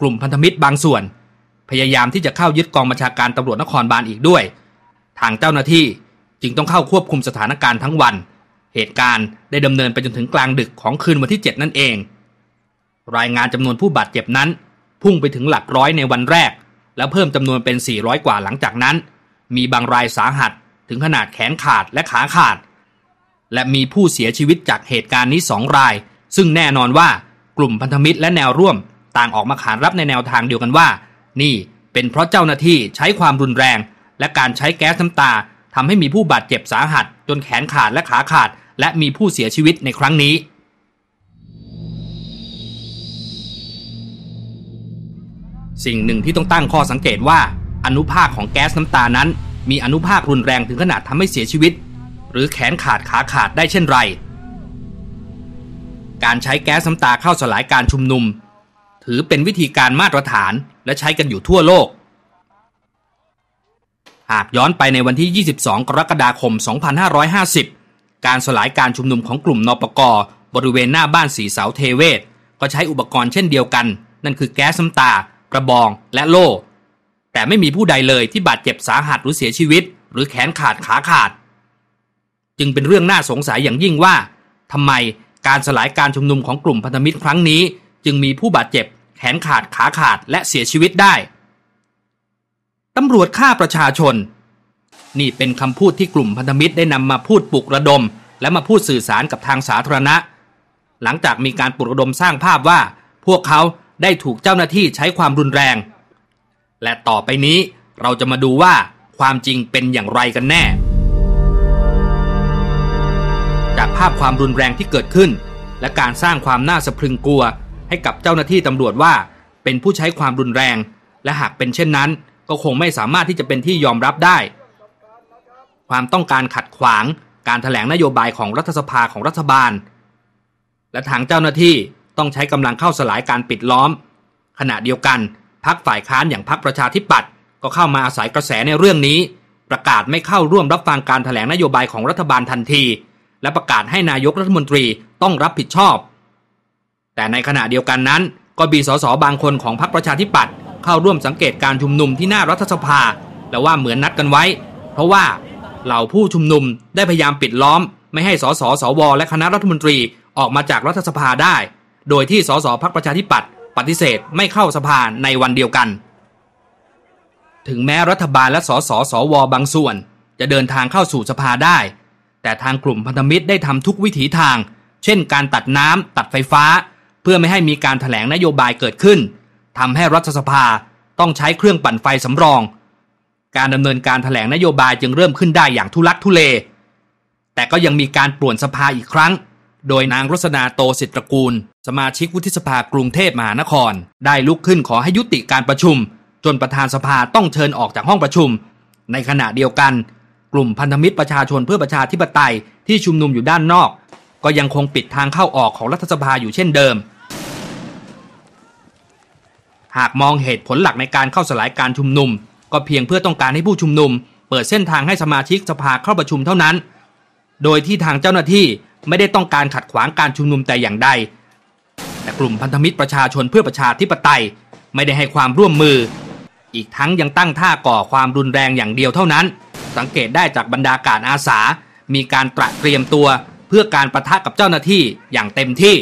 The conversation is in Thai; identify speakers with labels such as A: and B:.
A: กลุ่มพันธมิตรบางส่วน พยายามที่จะเข้ายึดกองบัญชาการตำรวจนครบาลอีกด้วย ทางเจ้าหน้าที่จึงต้องเข้าควบคุมสถานการณ์ทั้งวัน เหตุการณ์ได้ดำเนินไปจนถึงกลางดึกของคืนวันที่ 7 นั่นเอง รายงานจำนวนผู้บาดเจ็บนั้น พุ่งไปถึงหลักร้อยในวันแรก แล้วเพิ่มจำนวนเป็น 400 กว่าหลังจากนั้น มีบางรายสาหัสถึงขนาดแขนขาดและขาขาด และมีผู้เสียชีวิตจากเหตุการณ์นี้สองราย ซึ่งแน่นอนว่ากลุ่มพันธมิตรและแนวร่วม ต่างออกมาขานรับในแนวทางเดียวกันว่า นี่เป็นเพราะเจ้าหน้าที่ใช้ความรุนแรง และการใช้แก๊สน้ำตาทำให้มีผู้บาดเจ็บสาหัส จนแขนขาดและขาขาด และมีผู้เสียชีวิตในครั้งนี้ สิ่งหนึ่งที่ต้องตั้งข้อสังเกตว่า อนุภาคของแก๊สน้ำตานั้น มีอนุภาครุนแรงถึงขนาดทำให้เสียชีวิต หรือแขนขาดขาขาดได้เช่นไร การใช้แก๊สน้ำตาเข้าสลายการชุมนุม ถือเป็นวิธีการมาตรฐานและใช้กันอยู่ทั่วโลก หากย้อนไปในวันที่ 22 กรกฎาคม 2550 การสลายการชุมนุมของกลุ่มนปกบริเวณหน้าบ้านสีเสาเทเวศ ก็ใช้อุปกรณ์เช่นเดียวกัน นั่นคือแก๊สน้ำตา กระบอง และโล่ แต่ไม่มีผู้ใดเลยที่บาดเจ็บสาหัสหรือเสียชีวิต หรือแขนขาดขาขาด จึงเป็นเรื่องน่าสงสัยอย่างยิ่งว่าทำไมการสลายการชุมนุมของกลุ่มพันธมิตรครั้งนี้ จึงมีผู้บาดเจ็บ แขนขาดขาขาดและเสียชีวิตได้ ตำรวจฆ่าประชาชน นี่เป็นคำพูดที่กลุ่มพันธมิตรได้นำมาพูดปลุกระดม และมาพูดสื่อสารกับทางสาธารณะ หลังจากมีการปลุกระดมสร้างภาพว่า พวกเขาได้ถูกเจ้าหน้าที่ใช้ความรุนแรง และต่อไปนี้เราจะมาดูว่าความจริงเป็นอย่างไรกันแน่ จากภาพความรุนแรงที่เกิดขึ้น และการสร้างความน่าสะพรึงกลัว ให้กับเจ้าหน้าที่ตำรวจว่า เป็นผู้ใช้ความรุนแรง และหากเป็นเช่นนั้น ก็คงไม่สามารถที่จะเป็นที่ยอมรับได้ ความต้องการขัดขวาง การถแถลงนโยบายของรัฐสภาของรัฐบาล และทางเจ้าหน้าที่ต้องใช้กำลังเข้าสลายการปิดล้อม ขณะเดียวกันพักฝ่ายค้านอย่างพักประชาธิปัตย์ก็เข้ามาอาศัยกระแสในเรื่องนี้ ประกาศไม่เข้าร่วมรับฟังการถแถลงนโยบายของรัฐบาลทันที และประกาศให้นายกรัฐมนตรีต้องรับผิดชอบ แต่ในขณะเดียวกันนั้น ก็มีสสบางคนของพรรคประชาธิปัตย์เข้าร่วมสังเกตการชุมนุมที่หน้ารัฐสภา และว่าเหมือนนัดกันไว้ เพราะว่าเหล่าผู้ชุมนุมได้พยายามปิดล้อม ไม่ให้สสสวและคณะรัฐมนตรีออกมาจากรัฐสภาได้ โดยที่สสพรรคประชาธิปัตย์ปฏิเสธไม่เข้าสภาในวันเดียวกัน ถึงแม้รัฐบาลและสสสวบางส่วน จะเดินทางเข้าสู่สภาได้ แต่ทางกลุ่มพันธมิตรได้ทำทุกวิถีทาง เช่น การตัดน้ำตัดไฟฟ้า เพื่อไม่ให้มีการถแถลงนโยบายเกิดขึ้นทำให้รัฐสภาต้องใช้เครื่องปั่นไฟสำรอง การดำเนินการถแถลงนโยบายจึงเริ่มขึ้นได้อย่างทุลักทุเล แต่ก็ยังมีการป่วนสภาอีกครั้ง โดยนางรสนาโตสิทธิตรกูล สมาชิกวุฒิสภากรุงเทพมหานคร ได้ลุกขึ้นขอให้ยุติการประชุม จนประธานสภาต้องเชิญออกจากห้องประชุม ในขณะเดียวกัน กลุ่มพันธมิตรประชาชนเพื่อประชาธิปไตยที่ชุมนุมอยู่ด้านนอก ก็ยังคงปิดทางเข้าออกของรัฐสภาอยู่เช่นเดิม หากมองเหตุผลหลักในการเข้าสลายการชุมนุม ก็เพียงเพื่อต้องการให้ผู้ชุมนุม เปิดเส้นทางให้สมาชิกสภาเข้าประชุมเท่านั้น โดยที่ทางเจ้าหน้าที่ไม่ได้ต้องการขัดขวางการชุมนุมแต่อย่างใด แต่กลุ่มพันธมิตรประชาชนเพื่อประชาธิปไตย ไม่ได้ให้ความร่วมมือ อีกทั้งยังตั้งท่าก่อความรุนแรงอย่างเดียวเท่านั้น สังเกตได้จากบรรดาการอาสา มีการตระเตรียมตัวเพื่อการประทะกับเจ้าหน้าที่อย่างเต็มที่